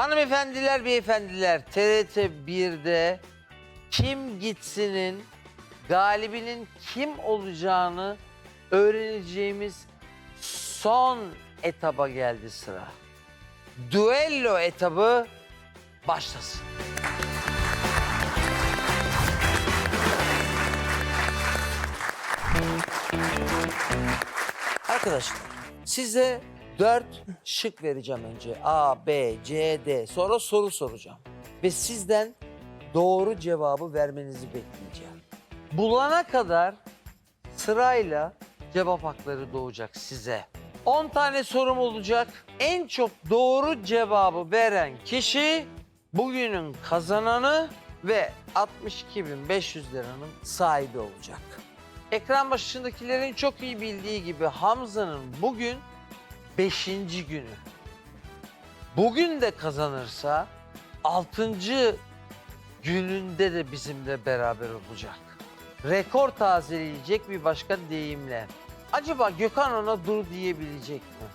Hanımefendiler, beyefendiler TRT 1'de Kim Gitsin'in galibinin kim olacağını öğreneceğimiz son etaba geldi sıra. Duello etabı başlasın. Arkadaşlar size dört şık vereceğim önce. A, B, C, D. Sonra soru soracağım. Ve sizden doğru cevabı vermenizi bekleyeceğim. Bulana kadar sırayla cevap hakları doğacak size. 10 tane sorum olacak. En çok doğru cevabı veren kişi bugünün kazananı ve 62.500 liranın sahibi olacak. Ekran başındakilerin çok iyi bildiği gibi Hamza'nın bugün 5. günü. Bugün de kazanırsa 6. gününde de bizimle beraber olacak. Rekor tazeleyecek bir başka deyimle. Acaba Gökhan ona dur diyebilecek mi?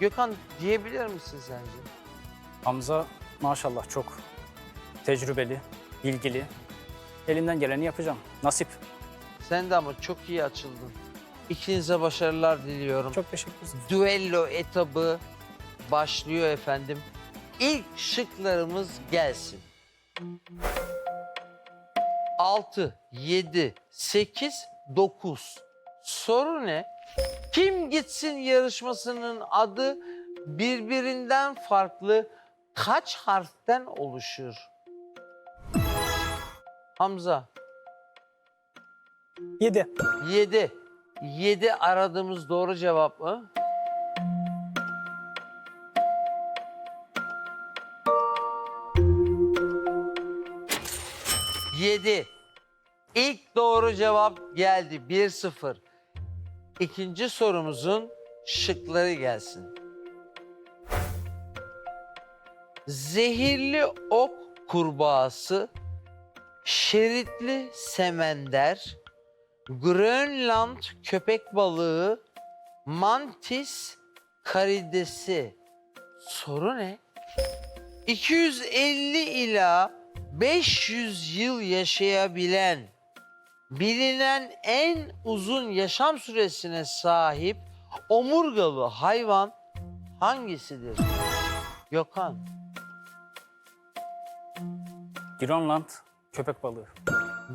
Gökhan diyebilir misin sence? Hamza maşallah çok tecrübeli, bilgili. Elimden geleni yapacağım. Nasip. Sen de ama çok iyi açıldın. İkinize başarılar diliyorum. Çok teşekkür ederim. Düello etabı başlıyor efendim. İlk şıklarımız gelsin. 6, 7, 8, 9. Soru ne? Kim gitsin yarışmasının adı birbirinden farklı kaç harften oluşur? Hamza. 7. 7. 7 aradığımız doğru cevap mı? Yedi. İlk doğru cevap geldi. 1-0. İkinci sorumuzun şıkları gelsin. Zehirli ok kurbağası, şeritli semender, Grönland köpek balığı, mantis karidesi. Soru ne? 250 ila 500 yıl yaşayabilen, bilinen en uzun yaşam süresine sahip omurgalı hayvan hangisidir? Gökhan. Grönland köpek balığı.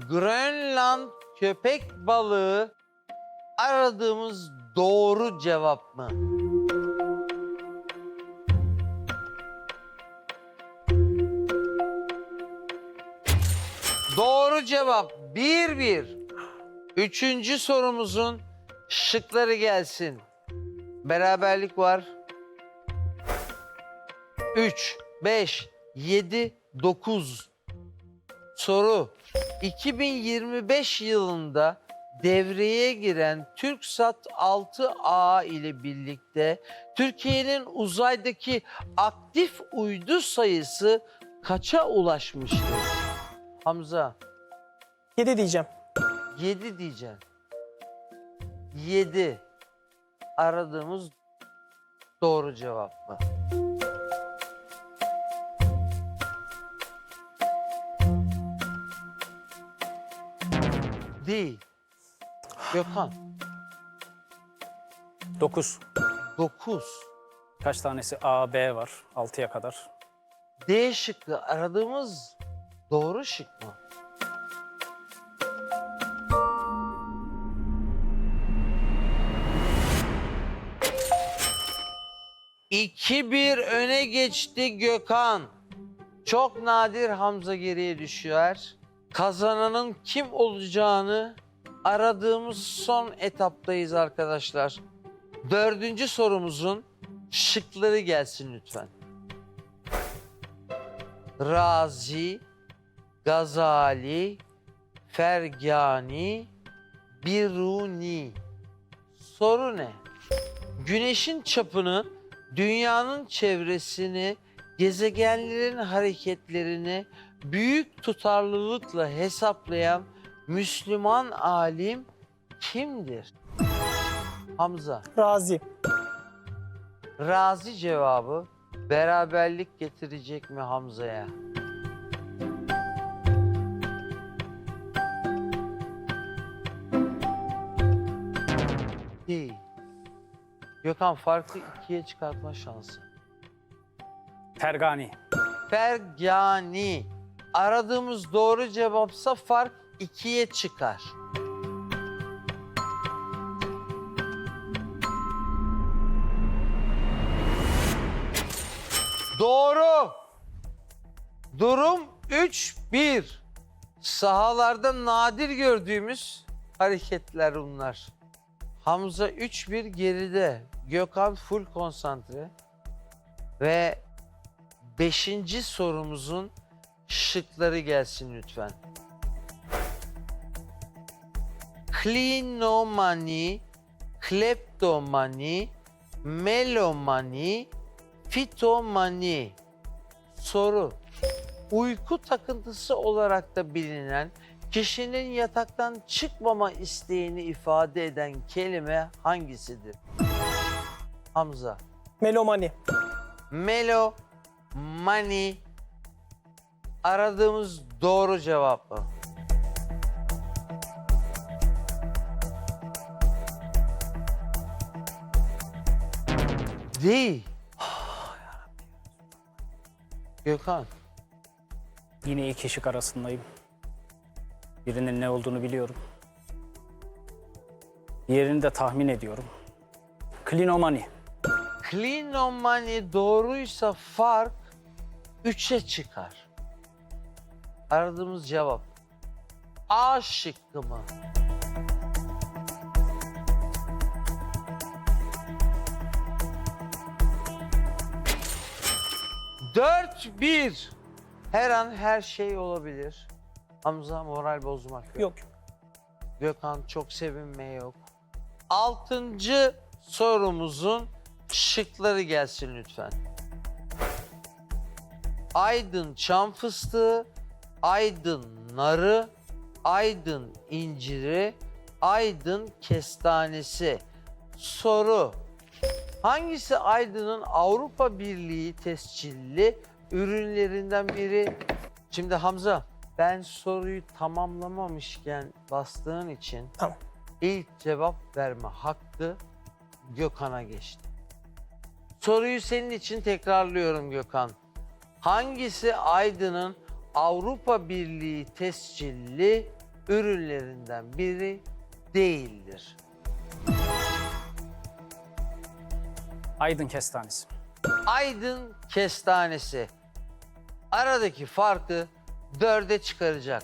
Grönland köpek balığı aradığımız doğru cevap mı? Doğru cevap 1-1. Üçüncü sorumuzun şıkları gelsin. Beraberlik var. 3, 5, 7, 9. Soru. 2025 yılında devreye giren TürkSat 6A ile birlikte Türkiye'nin uzaydaki aktif uydu sayısı kaça ulaşmıştır? Hamza 7 diyeceğim. 7 diyeceksin. 7 aradığımız doğru cevap mı? Değil. Gökhan 9. 9. Kaç tanesi A, B var 6'ya kadar. D şıkkı aradığımız doğru şık mı? İki bir öne geçti Gökhan. Çok nadir Hamza geriye düşüyor. Kazananın kim olacağını aradığımız son etaptayız arkadaşlar. Dördüncü sorumuzun şıkları gelsin lütfen. Razi, Gazali, Fergani, Biruni. Soru ne? Güneşin çapını, dünyanın çevresini, gezegenlerin hareketlerini büyük tutarlılıkla hesaplayan Müslüman alim kimdir? Hamza. Razi. Razi cevabı beraberlik getirecek mi Hamza'ya? Değil. Gökhan farkı ikiye çıkartma şansı. Fergani. Fergani. Aradığımız doğru cevapsa fark ikiye çıkar. Doğru. Durum 3-1. Sahalarda nadir gördüğümüz hareketler bunlar. Hamza 3-1 geride. Gökhan full konsantre. Ve beşinci sorumuzun şıkları gelsin lütfen. Klinomani, kleptomani, melomani, fitomani. Soru. Uyku takıntısı olarak da bilinen kişinin yataktan çıkmama isteğini ifade eden kelime hangisidir? Hamza. Melomani. Melo Money aradığımız doğru cevap mı? Değil. Gökhan. Yine iki şık arasındayım. Birinin ne olduğunu biliyorum. Diğerini de tahmin ediyorum. Klinomani. Klinomani doğruysa fark 3'e çıkar. Aradığımız cevap A şıkkı mı? Dört bir. Her an her şey olabilir. Hamza moral bozmak yok. Yok. Gökhan çok sevinme yok. Altıncı sorumuzun şıkları gelsin lütfen. Aydın çam fıstığı, Aydın narı, Aydın inciri, Aydın kestanesi. Soru. Hangisi Aydın'ın Avrupa Birliği tescilli ürünlerinden biri? Şimdi Hamza ben soruyu tamamlamamışken bastığın için Tamam. ilk cevap verme hakkı Gökhan'a geçti. Soruyu senin için tekrarlıyorum Gökhan. Hangisi Aydın'ın Avrupa Birliği tescilli ürünlerinden biri değildir? Aydın kestanesi. Aydın kestanesi. Aradaki farkı dörde çıkaracak.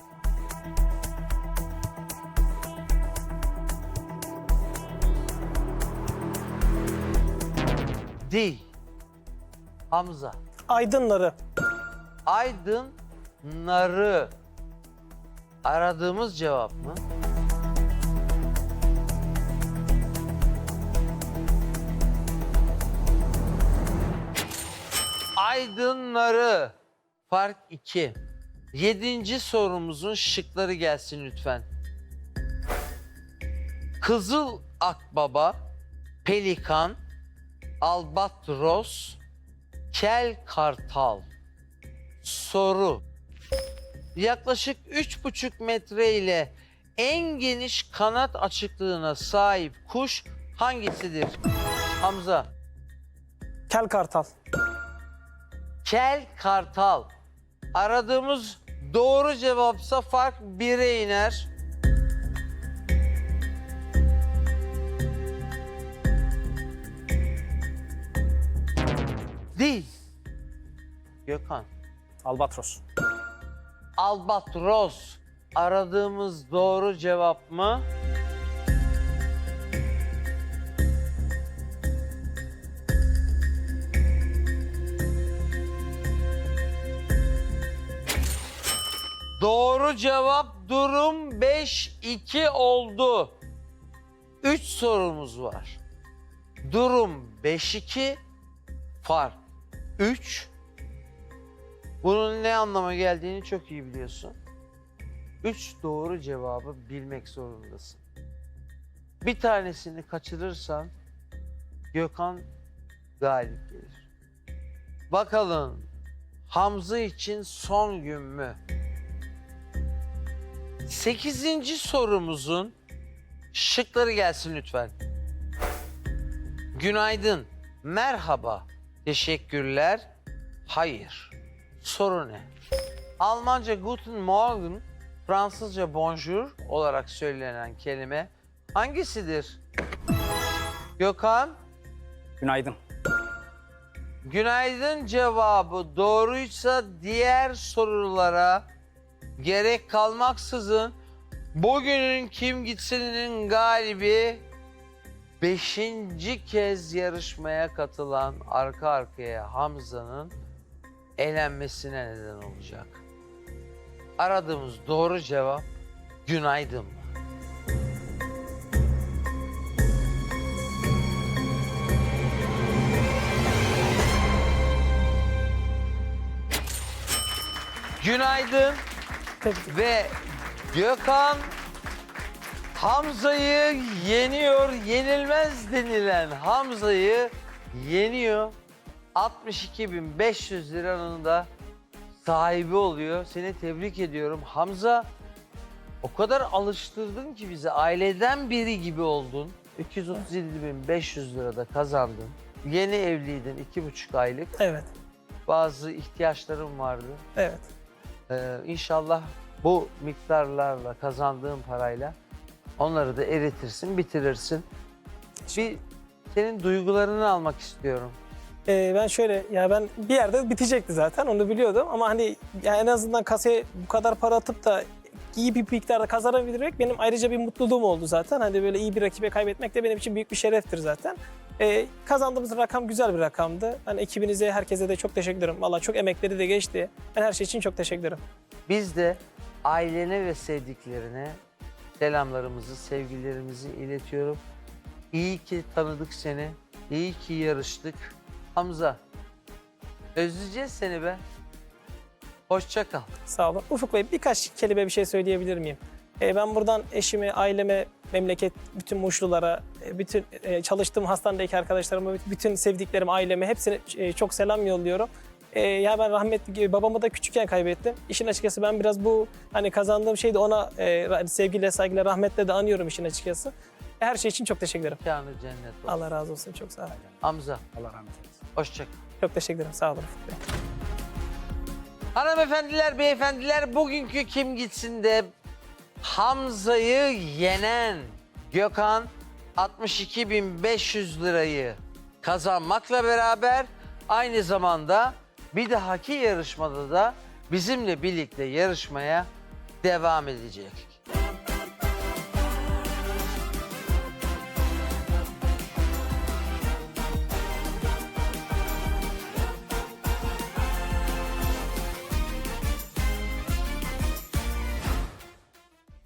Değil. Hamza. Aydınları. Aydın narı. Aradığımız cevap mı? Aydınları. Fark 2. Yedinci sorumuzun şıkları gelsin lütfen. Kızıl akbaba, pelikan, albatros, kel kartal. Soru. Yaklaşık üç buçuk metre ile en geniş kanat açıklığına sahip kuş hangisidir? Hamza. Kel kartal. Kel kartal. Aradığımız doğru cevapsa fark 1'e iner. Değil. Gökhan. Albatros. Albatros. Aradığımız doğru cevap mı? Doğru cevap durum 5-2 oldu. 3 sorumuz var. Durum 5-2, fark 3. Bunun ne anlama geldiğini çok iyi biliyorsun. Üç doğru cevabı bilmek zorundasın. Bir tanesini kaçırırsan Gökhan galip gelir. Bakalım Hamza için son gün mü? Sekizinci sorumuzun şıkları gelsin lütfen. Günaydın, merhaba, teşekkürler, hayır. Soru ne? Almanca Guten Morgen, Fransızca Bonjour olarak söylenen kelime hangisidir? Gökhan? Günaydın. Günaydın cevabı doğruysa diğer sorulara gerek kalmaksızın bugünün kim gitsininin galibi beşinci kez yarışmaya katılan arka arkaya Hamza'nın elenmesine neden olacak. Aradığımız doğru cevap günaydın? Günaydın. Ve Gökhan Hamza'yı yeniyor. Yenilmez denilen Hamza'yı yeniyor. 62.500 liranın da sahibi oluyor. Seni tebrik ediyorum. Hamza o kadar alıştırdın ki bizi aileden biri gibi oldun. 237.500 lirada kazandın. Yeni evliydin iki buçuk aylık. Evet. Bazı ihtiyaçların vardı. Evet. Ee, inşallah bu miktarlarla kazandığın parayla onları da eritirsin, bitirirsin. Bir senin duygularını almak istiyorum. Ee, ben şöyle ya ben bir yerde bitecekti zaten onu biliyordum ama hani ya en azından kasaya bu kadar para atıp da iyi bir miktarda kazanabilmek benim ayrıca bir mutluluğum oldu zaten. Hani böyle iyi bir rakibe kaybetmek de benim için büyük bir şereftir zaten. Ee, kazandığımız rakam güzel bir rakamdı. Hani ekibinize, herkese de çok teşekkür ederim. Valla çok emekleri de geçti. Ben her şey için çok teşekkür ederim. Biz de ailene ve sevdiklerine selamlarımızı, sevgilerimizi iletiyorum. İyi ki tanıdık seni. İyi ki yarıştık. Hamza, özleyeceğiz seni be. Hoşça kal. Sağ olun. Ufuk Bey birkaç kelime bir şey söyleyebilir miyim? Ee, ben buradan eşime, aileme, memleket, bütün Muşlulara, e, bütün e, çalıştığım hastanedeki arkadaşlarıma, bütün sevdiklerim, aileme hepsine e, çok selam yolluyorum. Ee, ya ben rahmetli babamı da küçükken kaybettim. İşin açıkçası ben biraz bu hani kazandığım şeyi de ona e, sevgiyle, saygıyla, rahmetle de anıyorum işin açıkçası. Her şey için çok teşekkür ederim. Mekanı cennet olsun. Allah razı olsun. Çok sağ olun. Hamza, Allah rahmet eylesin. hoşça kal. Çok teşekkür ederim. Sağ olun. Hanımefendiler, beyefendiler bugünkü kim gitsin de Hamza'yı yenen Gökhan 62.500 lirayı kazanmakla beraber aynı zamanda bir dahaki yarışmada da bizimle birlikte yarışmaya devam edecek.